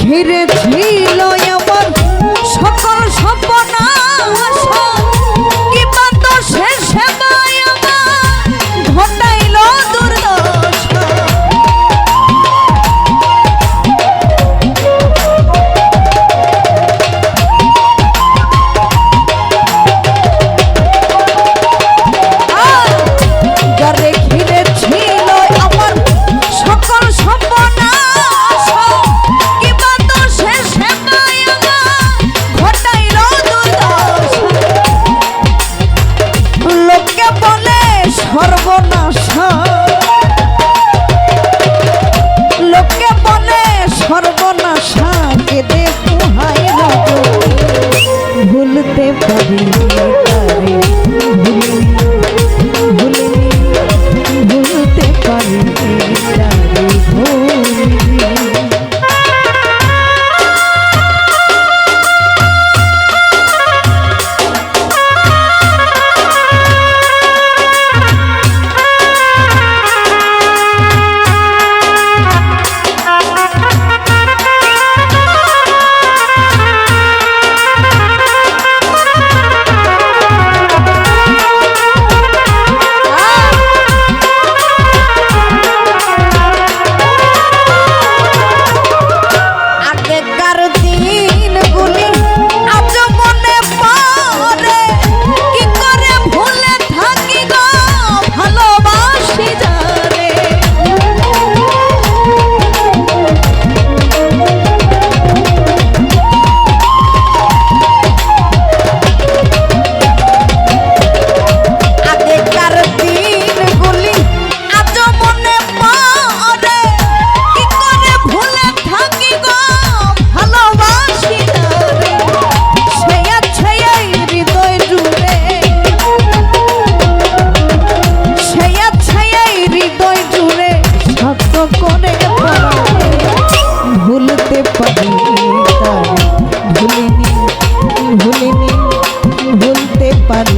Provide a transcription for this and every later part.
ঘিরে ছিল সকল সপনা সবই para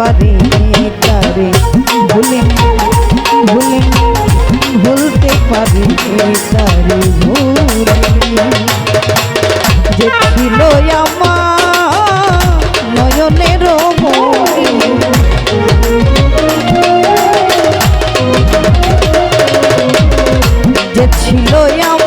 বাবারে তারে ভুলে ভুলে ভুলতে পারি তারে যে ছিল ছিল আমার